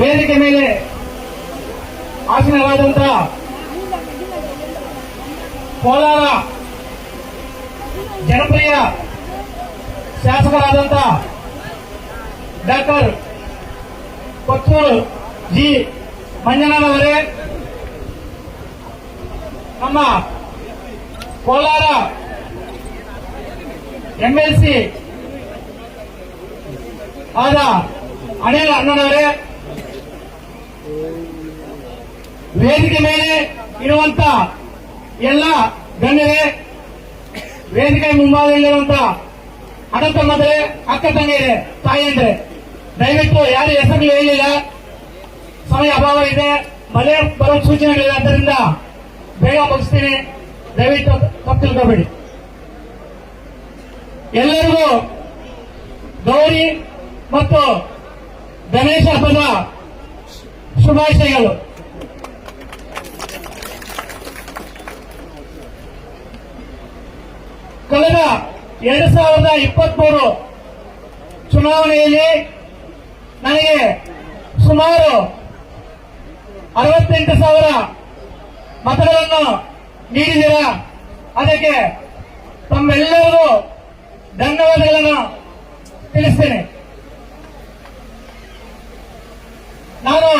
ವೇದಿಕೆ ಮೇಲೆ ಆಸೀನರಾದಂತ ಕೋಲಾರ ಜನಪ್ರಿಯ ಶಾಸಕರಾದಂತ ಡಾಕ್ಟರ್ ಕೊತ್ತೂರು ಜಿ. ಮಂಜನಾಥವರೇ ನಮ್ಮ ಕೋಲಾರ ಎಂಎಲ್ಸಿ ಆದ ಅನಿಲ್ ಅಣ್ಣನವರೇ ವೇದಿಕೆ ಮೇಲೆ ಇರುವಂತ ಎಲ್ಲ ಗಣ್ಯರೇ ವೇದಿಕೆ ಮುಂಭಾಗದಲ್ಲಿರುವಂತ ಅಣ್ಣ ತಮ್ಮದ್ರೆ ಅಕ್ಕ ತಂಗಿಯರೇ, ತಾಯಿಯಂದ್ರೆ, ದಯವಿಟ್ಟು ಯಾರು ಹೆಸರು ಹೇಳಿಲ್ಲ. ಸಮಯ ಅಭಾವ ಇದೆ. ಮಳೆ ಬರೋ ಸೂಚನೆಗಳಿದೆ ಆದ್ದರಿಂದ ಬೇಗ ಮುಗಿಸ್ತೀನಿ. ದಯವಿಟ್ಟು ತಪ್ಪು ತಿಳ್ಕೋಬೇಡಿ. ಎಲ್ಲರಿಗೂ ಗೌರಿ ಮತ್ತು ಗಣೇಶ ಹಬ್ಬದ ಶುಭಾಶಯಗಳು. ಕಳೆದ ಎರಡ್ ಸಾವಿರದ ಇಪ್ಪತ್ಮೂರು ಚುನಾವಣೆಯಲ್ಲಿ ನನಗೆ ಸುಮಾರು ಅರವತ್ತೆಂಟು ಸಾವಿರ ಮತಗಳನ್ನು ನೀಡಿದಿರ ಅದಕ್ಕೆ ತಮ್ಮೆಲ್ಲರಿಗೂ ಧನ್ಯವಾದಗಳನ್ನು ತಿಳಿಸ್ತೇನೆ. ನಾನು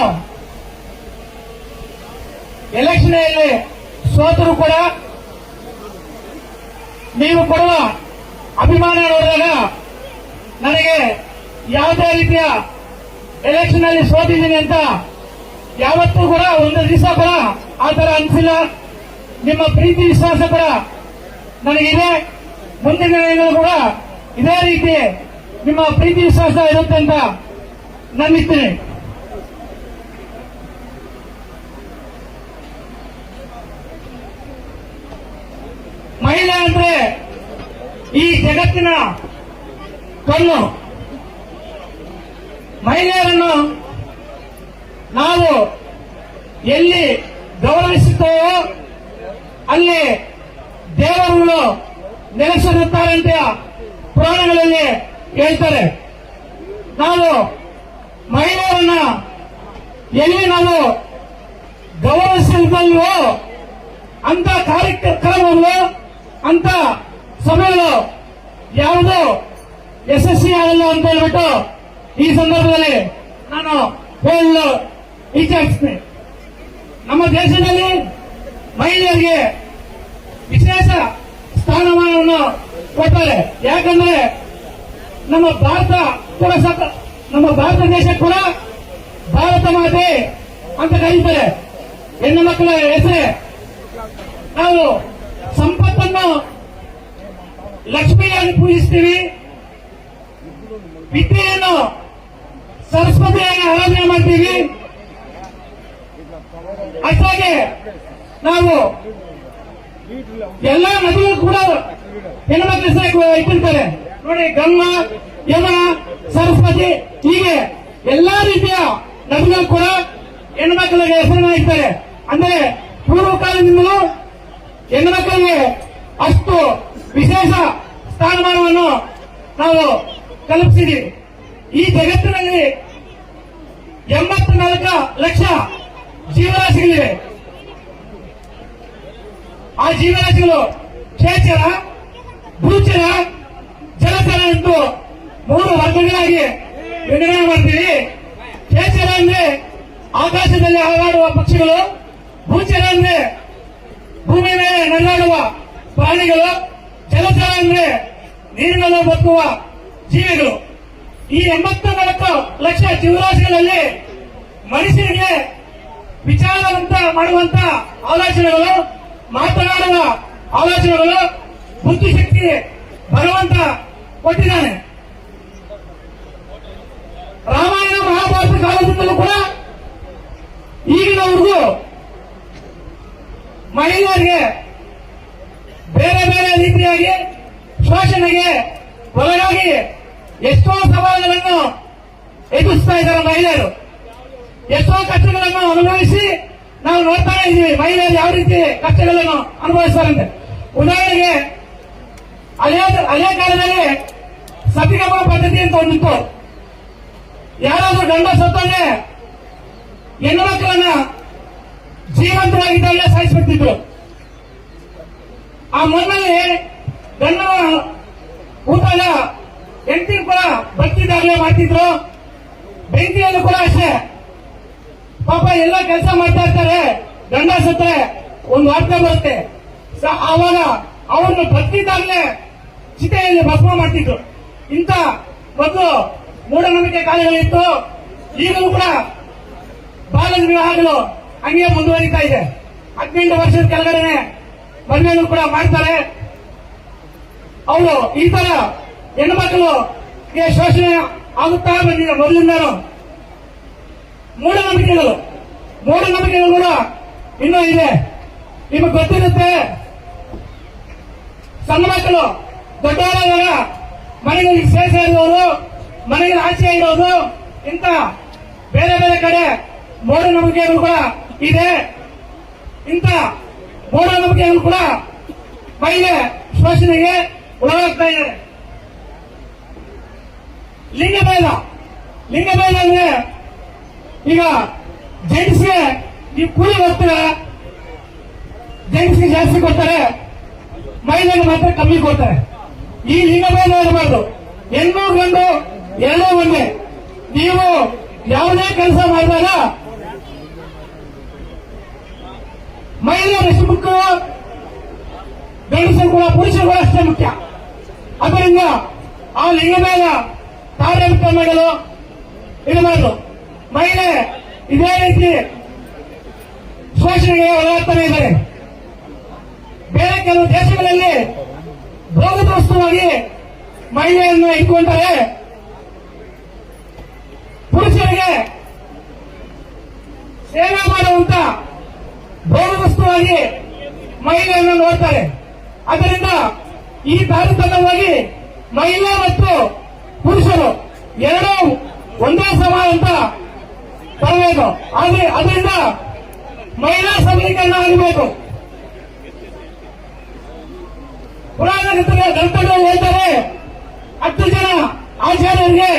ಎಲೆಕ್ಷನ್ ಸೋತರು ಕೂಡ ನೀವು ಕೊಡುವ ಅಭಿಮಾನ ನೋಡಿದಾಗ ನನಗೆ ಯಾವುದೇ ರೀತಿಯ ಎಲೆಕ್ಷನ್ ಅಲ್ಲಿ ಸೋತಿದ್ದೀನಿ ಅಂತ ಯಾವತ್ತೂ ಕೂಡ ಒಂದು ದಿವಸ ಕೂಡ ಆ ತರ ಅನಿಸಿಲ್ಲ. ನಿಮ್ಮ ಪ್ರೀತಿ, ವಿಶ್ವಾಸ ಕೂಡ ನನಗಿದೆ. ಮುಂದಿನ ದಿನಗಳು ಕೂಡ ಇದೇ ರೀತಿ ನಿಮ್ಮ ಪ್ರೀತಿ, ವಿಶ್ವಾಸ ಇರುತ್ತೆ ಅಂತ ನಂಬಿದ್ದೀನಿ ಮಹಿಳೆ ಅಂದ್ರೆ ಈ ಜಗತ್ತಿನ ಕಣ್ಣು ಮಹಿಳೆಯರನ್ನು ನಾವು ಎಲ್ಲಿ ಗೌರವಿಸುತ್ತೇವೋ ಅಲ್ಲಿ ದೇವರುಗಳು ನೆಲೆಸಿರುತ್ತಾರೆ ಅಂತ ಪುರಾಣಗಳಲ್ಲಿ ಹೇಳ್ತಾರೆ. ನಾವು ಮಹಿಳೆಯರನ್ನ ಎಲ್ಲಿ ನಾವು ಗೌರವಿಸಿಲ್ವೋ ಅಂತ ಕಾರ್ಯಕ್ರಮಗಳು, ಅಂತ ಸಭೆಗಳು ಯಾವುದು ಯಶಸ್ವಿ ಆಗಲ್ಲ ಅಂತ ಹೇಳ್ಬಿಟ್ಟು ಈ ಸಂದರ್ಭದಲ್ಲಿ ನಾನು ಹೇಳಲು ಇಚ್ಛಿಸ್ತೀನಿ. ನಮ್ಮ ದೇಶದಲ್ಲಿ ಮಹಿಳೆಯರಿಗೆ ವಿಶೇಷ ಸ್ಥಾನಮಾನವನ್ನು ಕೊಡ್ತಾರೆ. ಯಾಕಂದ್ರೆ ನಮ್ಮ ಭಾರತ ಕೂಡ ಸತ, ನಮ್ಮ ಭಾರತ ದೇಶ ಕೂಡ ಭಾರತ ಮಾತೆ ಅಂತ ಕರೀತಾರೆ. ಹೆಣ್ಣು ಮಕ್ಕಳ ಹೆಸರೇ. ನಾವು ಸಂಪತ್ತನ್ನು ಲಕ್ಷ್ಮಿಯಾಗಿ ಪೂಜಿಸ್ತೀವಿ. ವಿದ್ಯೆಯನ್ನು ಸರಸ್ವತಿಯಾಗಿ ಆರಾಧನೆ ಮಾಡ್ತೀವಿ. ಅಷ್ಟಾಗಿ ನಾವು ಎಲ್ಲ ನದಿಗಳು ಕೂಡ ಹೆಣ್ಮಕ್ಳ ಹೆಸರು ಇಟ್ಟಿರ್ತಾರೆ. ನೋಡಿ, ಗಂಗಾ ಯಮನ ಸರಸ್ವತಿ, ಹೀಗೆ ಎಲ್ಲಾ ರೀತಿಯ ನದಿಗಳು ಕೂಡ ಹೆಣ್ಮಕ್ಳಿಗೆ ಹೆಸರನ್ನ ಇಡ್ತಾರೆ ಅಂದ್ರೆ ಪೂರ್ವ ಕಾಲದಿಂದಲೂ ಹೆಣ್ಮಕ್ಕಳಿಗೆ ಅಷ್ಟು ವಿಶೇಷ ಸ್ಥಾನಮಾನವನ್ನು ನಾವು ಕಲ್ಪಿಸಿದೆ ಈ ಜಗತ್ತಿನಲ್ಲಿ ಎಂಬತ್ನಾಲ್ಕು ಲಕ್ಷ ಜೀವರಾಶಿಗಳಿವೆ. ಆ ಜೀವರಾಶಿಗಳು ಕ್ಷೇಚರ ಭೂಚರ, ಜಲಚರ ಎಂದು ಮೂರು ವರ್ಗಗಳಾಗಿ ವಿಂಗಡಣೆ ಮಾಡ್ತೀವಿ. ಕ್ಷೇಚರ ಅಂದ್ರೆ ಆಕಾಶದಲ್ಲಿ ಹಾರಾಡುವ ಪಕ್ಷಿಗಳು, ಭೂಚರ ಅಂದ್ರೆ ಭೂಮಿ ಮೇಲೆ ನಡೆದಾಡುವ ಪ್ರಾಣಿಗಳು. ಜಲಚರ ಅಂದ್ರೆ ನೀರಿನಲ್ಲಿ ಬದುಕುವ ಜೀವಿಗಳು. ಈ ಎಂಬತ್ತ ನಾಲ್ಕು ಲಕ್ಷ ಜೀವರಾಶಿಗಳಲ್ಲಿ ಮನುಷ್ಯನಿಗೆ ವಿಚಾರವಂತ ಮಾಡುವಂತ ಆಲೋಚನೆಗಳು, ಮಾತನಾಡುವ ಆಲೋಚನೆಗಳು ಬುದ್ಧಿಶಕ್ತಿ ಬರುವಂತ ಕೊಟ್ಟಿದ್ದಾನೆ. ರಾಮಾಯಣ ಮಹಾಭಾರತ ಕಾಲದಿಂದಲೂ ಕೂಡ ಈಗಿನವರೆಗೂ ಮಹಿಳೆಯರಿಗೆ ಬೇರೆ ಬೇರೆ ರೀತಿಯಾಗಿ ಶೋಷಣೆಗೆ ಒಳಗಾಗಿ ಎಷ್ಟೋ ಸವಾಲುಗಳನ್ನು ಎದುರಿಸ್ತಾ ಇದ್ದಾರೆ ಮಹಿಳೆಯರು. ಎಷ್ಟೋ ಕಷ್ಟಗಳನ್ನು ಅನುಭವಿಸಿ ನಾವು ನೋಡ್ತಾ ಇದ್ದೀವಿ, ಮಹಿಳೆಯರು ಯಾವ ರೀತಿ ಕಷ್ಟಗಳನ್ನು ಅನುಭವಿಸ್ತಾರಂತೆ. ಉದಾಹರಣೆಗೆ ಅದೇ ಅದೇ ಕಾಲದಲ್ಲಿ ಸತಿಗಮ ಪದ್ಧತಿ ಅಂತ ಒಂದಿತ್ತು ಯಾರಾದ್ರೂ ಗಂಡ ಸತ್ತೋದ್ರೆ ಹೆಣ್ಣು ಮಕ್ಕಳನ್ನ ಜೀವಂತವಾಗಿದ್ದಾಗಲೇ ಸಾಯಿಸ್ಬಿಡ್ತಿದ್ರು. ಆ ಮನೆಯಲ್ಲಿ ಗಂಡ ಊಟ ಹೆಂಡತಿ ಕೂಡ ಬರ್ತಿದ್ದಾಗಲೇ ಮಾಡ್ತಿದ್ರು. ಬೆಂಕಿಯನ್ನು ಕೂಡ ಅಷ್ಟೇ. ಪಾಪ ಎಲ್ಲ ಕೆಲಸ ಮಾಡ್ತಾ ಇರ್ತಾರೆ, ಗಂಡ ಸತ್ರೆ ಒಂದು ವಾರ್ತೆ ಬರುತ್ತೆ ಅವಾಗ ಅವ್ರನ್ನ ಬದುಕಿದಾಗಲೇ ಚಿತೆಯಲ್ಲಿ ಭಸ್ಮ ಮಾಡ್ತಿದ್ರು. ಇಂತ ಮೊದಲು ಮೂಢನಂಬಿಕೆ ಕಾಲಗಳಿತ್ತು ಈಗಲೂ ಕೂಡ ಬಾಲ ವಿವಾಹಗಳು ಹಂಗೆ ಮುಂದುವರಿತಾ ಇದೆ. ಹದಿನೆಂಟು ವರ್ಷದ ಕೆಳಗಡೆನೆ ಮನೆಯಲ್ಲೂ ಕೂಡ ಮಾಡ್ತಾರೆ. ಅವರು ಈ ತರ ಹೆಣ್ಮಕ್ಳು ಶೋಷಣೆ ಆಗುತ್ತಾ ಬಂದಿದೆ ಮೊದಲಿಂದಲೂ ಮೂಢನಂಬಿಕೆಗಳು. ಮೂಢನಂಬಿಕೆಗಳು ಕೂಡ ಇನ್ನೂ ಇದೆ. ನಿಮಗೆ ಗೊತ್ತಿರುತ್ತೆ ಸಣ್ಣ ಮಕ್ಕಳು ದೊಡ್ಡವರಾದಾಗ ಮನೆಗಳಿಗೆ ಶೇಷ ಇರುವವರು ಮನೆಗೆ ಆಚೆ ಇರೋದು ಇಂತ ಬೇರೆ ಬೇರೆ ಕಡೆ ಮೂಢನಂಬಿಕೆಗಳು ಕೂಡ ಇದೆ. ಇಂತ ಮೂಢನಂಬಿಕೆಗಳು ಕೂಡ ಮಹಿಳೆ ಶೋಷಣೆಗೆ ಒಳಗಾಗ್ತಾ ಇದ್ದಾರೆ ಲಿಂಗಭೇದ ಲಿಂಗಭೇದ ಅಂದ್ರೆ ಈಗ ಜೆಂಟ್ಸ್ಗೆ ನೀವು ಕೂಲಿ ಜೆಂಟ್ಸ್ ಜೆಂಟ್ಸ್ಗೆ ಜಾಸ್ತಿ ಕೊಡ್ತಾರೆ. ಮಹಿಳೆಗೆ ಮಾತ್ರ ಕಮ್ಮಿ ಕೊಡ್ತಾರೆ. ಈ ಲಿಂಗಭೇದ ಇರಬಾರ್ದು ಹೆಣ್ಣು ಗಂಡು, ಎರಡೂ ಒಂದೇ. ನೀವು ಯಾವುದೇ ಕೆಲಸ ಮಾಡಿದಾಗ ಮಹಿಳೆಯರು ಎಷ್ಟು ಮುಖ್ಯ ಗಂಡಸರು ಕೂಡ ಪುರುಷರು ಕೂಡ ಅಷ್ಟೇ ಮುಖ್ಯ. ಅದರಿಂದ ಆ ಲಿಂಗಭೇದ ಕಾರ್ಯಮುಕ್ತ ಮಾಡಲು ಇರಬಾರದು ಮಹಿಳೆ ಇದೇ ರೀತಿ ಶೋಷಣೆಗೆ ಒಳಗಾಗ್ತಾನೆ ಇದ್ದಾರೆ. ಬೇರೆ ಕೆಲವು ದೇಶಗಳಲ್ಲಿ ಭೋಗದೋಸ್ತವಾಗಿ ಮಹಿಳೆಯನ್ನು ಇಟ್ಕೊಂಡರೆ ಪುರುಷರಿಗೆ ಸೇವೆ ಮಾಡುವಂತ ಭೋಗ ವಸ್ತುವಾಗಿ ಮಹಿಳೆಯನ್ನು ನೋಡ್ತಾರೆ. ಅದರಿಂದ ಈ ತಾರತಮ್ಯವಾಗಿ ಮಹಿಳೆ ಮತ್ತು ಪುರುಷರು ಎರಡೂ ಒಂದೇ ಸಮ ಅಂತ ಬರಬೇಕು ಆದ್ರೆ ಅದರಿಂದ ಮಹಿಳಾ ಸಬಲೀಕರಣ ಆಗಬೇಕು. ಪುರಾಣ ಗ್ರಂಥಗಳು ಹೇಳ್ತಾರೆ ಹತ್ತು ಜನ ಆಚಾರ್ಯರಿಗೆ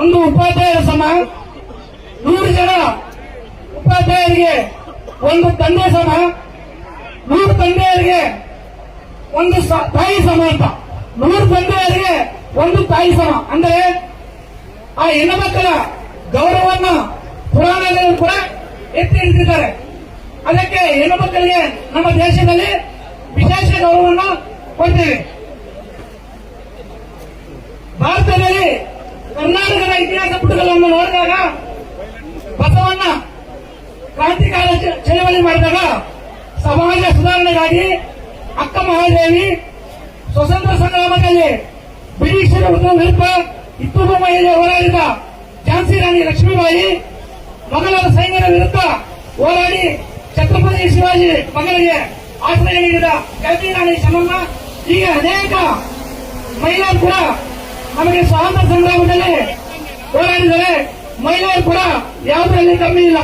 ಒಂದು ಉಪಾಧ್ಯಾಯರ ಸಮ, ನೂರು ಜನ ಉಪಾಧ್ಯಾಯರಿಗೆ ಒಂದು ತಂದೆ ಸಮ, ನೂರು ತಂದೆಯರಿಗೆ ಒಂದು ತಾಯಿ ಸಮ ಅಂತ. ನೂರು ತಂದೆಯರಿಗೆ ಒಂದು ತಾಯಿ ಸಮ. ಅಂದ್ರೆ ಆ ಹೆಣ್ಣುಮಕ್ಕಳ ಗೌರವವನ್ನು ಪುರಾಣಗಳು ಕೂಡ ಎತ್ತಿ ಹಿಡಿದಿದ್ದಾರೆ. ಅದಕ್ಕೆ ಹೆಣ್ಣು ಮಕ್ಕಳಿಗೆ ನಮ್ಮ ದೇಶದಲ್ಲಿ ವಿಶೇಷ ಗೌರವವನ್ನು ಕೊಡ್ತೀವಿ. ಭಾರತದಲ್ಲಿ ಕರ್ನಾಟಕದ ಇತಿಹಾಸ ಪುಟಗಳನ್ನು ನೋಡಿದಾಗ, ಬಸವಣ್ಣ ಕ್ರಾಂತಿಕಾರ ಚಳವಳಿ ಮಾಡಿದಾಗ ಸಮಾಜ ಸುಧಾರಣೆಗಾಗಿ ಅಕ್ಕ ಮಹಾದೇವಿ ಸ್ವತಂತ್ರ ಸಂಗ್ರಾಮದಲ್ಲಿ ಬ್ರಿಟಿಷರ ವಿರುದ್ಧ ಇಪ್ಪತ್ತು ಮಹಿಳೆ ಹೋರಾಡಿದ ಝಾನ್ಸಿ ರಾಣಿ ಲಕ್ಷ್ಮೀಬಾಯಿ ಮೊಘಲರ ಸೈನ್ಯದ ವಿರುದ್ಧ ಹೋರಾಡಿ ಛತ್ರಪತಿ ಶಿವಾಜಿ ಮಗಳಿಗೆ ಆಶ್ರಯ ನೀಡಿದ ಕಲ್ಪಿ ರಾಣಿ ಚೆನ್ನಮ್ಮ ಹೀಗೆ ಅನೇಕ ಮಹಿಳೆಯರು ಕೂಡ ನಮಗೆ ಸ್ವಾತಂತ್ರ್ಯ ಸಂಗ್ರಾಮದಲ್ಲಿ ಹೋರಾಡಿದರೆ ಮಹಿಳೆಯರು ಕೂಡ ಯಾವುದರಲ್ಲಿ ಕಮ್ಮಿ ಇಲ್ಲ.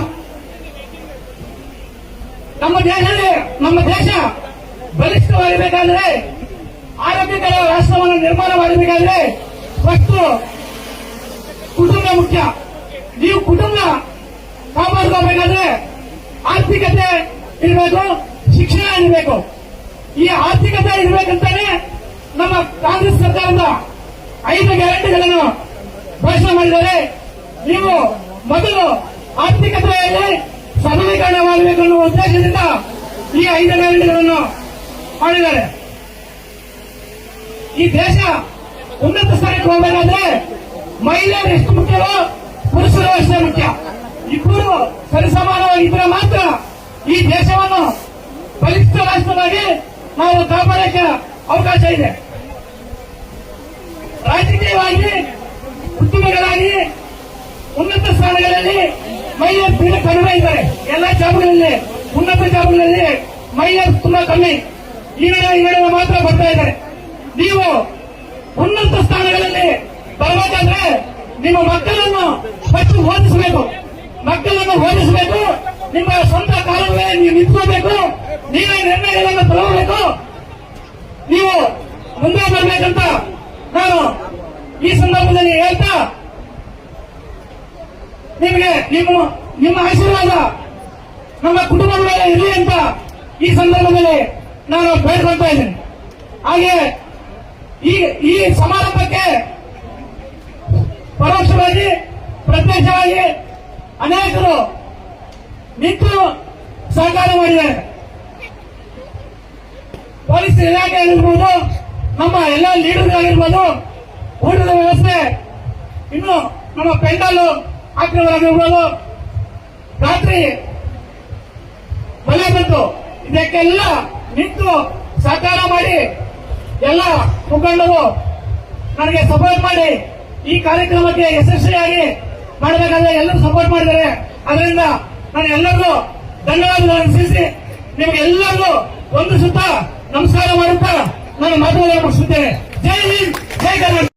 ನಮ್ಮ ದೇಶದಲ್ಲಿ, ನಮ್ಮ ದೇಶ ಬಲಿಷ್ಠವಾಗಿರಬೇಕಾದ್ರೆ ಆರೋಗ್ಯಕರ ರಾಷ್ಟ್ರವನ್ನು ನಿರ್ಮಾಣ ಮಾಡಬೇಕಾದ್ರೆ ಫಸ್ಟ್ ಕುಟುಂಬ ಮುಖ್ಯ. ನೀವು ಕುಟುಂಬ ಕಾಪಾಡ್ಕೋಬೇಕಾದ್ರೆ ಆರ್ಥಿಕತೆ ಇರಬೇಕು, ಶಿಕ್ಷಣ ಇರಬೇಕು. ಈ ಆರ್ಥಿಕತೆ ಇರಬೇಕಂತಾನೆ ನಮ್ಮ ಕಾಂಗ್ರೆಸ್ ಸರ್ಕಾರದ ಐದು ಗ್ಯಾರಂಟಿಗಳನ್ನು ಘೋಷಣೆ ಮಾಡಿದರೆ ನೀವು ಮೊದಲು ಆರ್ಥಿಕತೆಯಲ್ಲಿ ಸಬಲೀಕರಣ ಮಾಡಬೇಕು ಅನ್ನುವ ಉದ್ದೇಶದಿಂದ ಈ ಐದು ಗ್ಯಾರಂಟಿಗಳನ್ನು ಮಾಡಿದ್ದಾರೆ. ಈ ದೇಶ ಉನ್ನತ ಸ್ಥಾನಕ್ಕೆ ಹೋಗಬೇಕಾದ್ರೆ ಮಹಿಳೆಯರು ಎಷ್ಟು ಮುಖ್ಯವೋ ಪುರುಷರು ಅಷ್ಟೇ ಮುಖ್ಯ? ಇಬ್ಬರು ಸರಿಸಮಾನವಾಗಿದ್ರೆ ಮಾತ್ರ ಈ ದೇಶವನ್ನು ಬಲಿಷ್ಠ ರಾಷ್ಟ್ರವಾಗಿ ನಾವು ಕಾಪಾಡಕ್ಕೆ ಅವಕಾಶ ಇದೆ. ರಾಜಕೀಯವಾಗಿ, ಉದ್ಯಮಿಗಳಾಗಿ, ಉನ್ನತ ಸ್ಥಾನಗಳಲ್ಲಿ ಮಹಿಳೆಯರು ತೀರ ಕಡಿಮೆ ಇದ್ದಾರೆ. ಎಲ್ಲ ಜಾಬ್ಗಳಲ್ಲಿ ಉನ್ನತ ಜಾಬ್ಗಳಲ್ಲಿ ಮಹಿಳೆಯರು ತುಂಬಾ ಕಮ್ಮಿ. ಈ ನಡುವೆ ಮಾತ್ರ ಬರ್ತಾ ಇದ್ದಾರೆ. ನೀವು ಉನ್ನತ ಸ್ಥಾನಗಳಲ್ಲಿ ಬರಬೇಕಾದ್ರೆ ನಿಮ್ಮ ಮಕ್ಕಳನ್ನು ಹೆಚ್ಚು ಓದಿಸಬೇಕು. ಮಕ್ಕಳನ್ನು ಓದಿಸಬೇಕು. ನಿಮ್ಮ ಸ್ವಂತ ಕಾಲವೇ ನೀವು ನಿಂತ್ಕೋಬೇಕು. ನೀವೇ ನಿರ್ಣಯಗಳನ್ನು ತಗೋಬೇಕು. ನೀವು ಮುಂದೆ ಬರಬೇಕಂತ ನಾನು ಈ ಸಂದರ್ಭದಲ್ಲಿ ಹೇಳ್ತಾ, ನಿಮಗೆ ನಿಮ್ಮ ನಿಮ್ಮ ಆಶೀರ್ವಾದ ನಮ್ಮ ಕುಟುಂಬದ ಮೇಲೆ ಇರಲಿ ಅಂತ ಈ ಸಂದರ್ಭದಲ್ಲಿ ನಾನು ಬೇಡ್ಕೊಳ್ತಾ ಇದ್ದೀನಿ. ಹಾಗೆ ಈ ಈ ಸಮಾರಂಭಕ್ಕೆ ಪರೋಕ್ಷವಾಗಿ, ಪ್ರತ್ಯಕ್ಷವಾಗಿ ಅನೇಕರು ನಿಂತು ಸಹಕಾರ ಮಾಡಿದ್ದಾರೆ. ಪೊಲೀಸ್ ಇಲಾಖೆ ಆಗಿರ್ಬೋದು, ನಮ್ಮ ಎಲ್ಲ ಲೀಡರ್ಗಳಾಗಿರ್ಬೋದು ಊಟದ ವ್ಯವಸ್ಥೆ, ಇನ್ನು ನಮ್ಮ ಪೆಂಡಾಲು ಹಾಕಿರೋರಾಗಿರ್ಬೋದು ರಾತ್ರಿ ಮಳೆ ಬಂತು ಇದಕ್ಕೆಲ್ಲ ನಿಂತು ಸಹಕಾರ ಮಾಡಿ ಎಲ್ಲ ಮುಖಂಡರು ನನಗೆ ಸಪೋರ್ಟ್ ಮಾಡಿ ಈ ಕಾರ್ಯಕ್ರಮಕ್ಕೆ ಯಶಸ್ವಿಯಾಗಿ ಮಾಡಬೇಕಾದ್ರೆ ಎಲ್ಲರೂ ಸಪೋರ್ಟ್ ಮಾಡಿದ್ದಾರೆ. ಅದರಿಂದ ನಾನು ಎಲ್ಲರಿಗೂ ಧನ್ಯವಾದಗಳನ್ನು ತಿಳಿಸಿ ನಿಮಗೆಲ್ಲರಿಗೂ ಒಂದು ಸುತ್ತ ನಮಸ್ಕಾರ ಮಾಡುತ್ತಾ ನಾನು ಮಾತುಗಳನ್ನು ಮುಗಿಸುತ್ತೇನೆ. ಜೈ ಹಿಂದ್, ಜೈ ಕರ್ನಾಟಕ.